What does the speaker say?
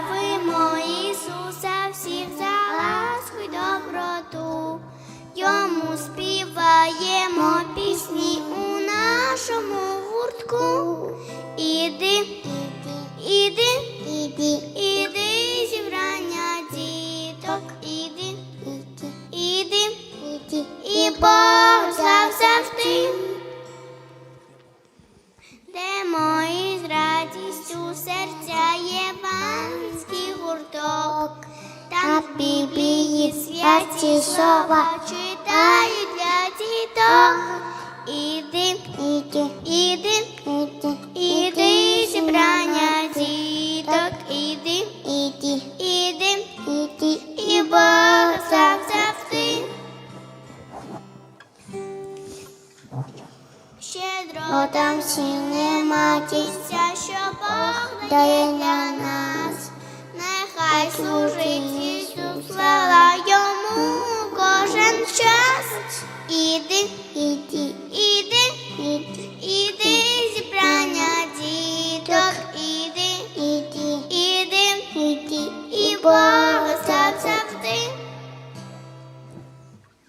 Славимо Ісуса всіх за ласку й доброту. Йому співаємо пісні у нашому гуртку. Іди, іди, іди, іди, Біблії святі слова читають для діток. Іди, іди, іди, іди, іди, зібрання діток, іди, іди, іди, іди, і Бог завжди. Щедро там всі нема тістя, що Бог дає для нас. Нехай служить іди, іди, іди, іди, іди, зібрання діток, іди, іди, іди, іди, і Бога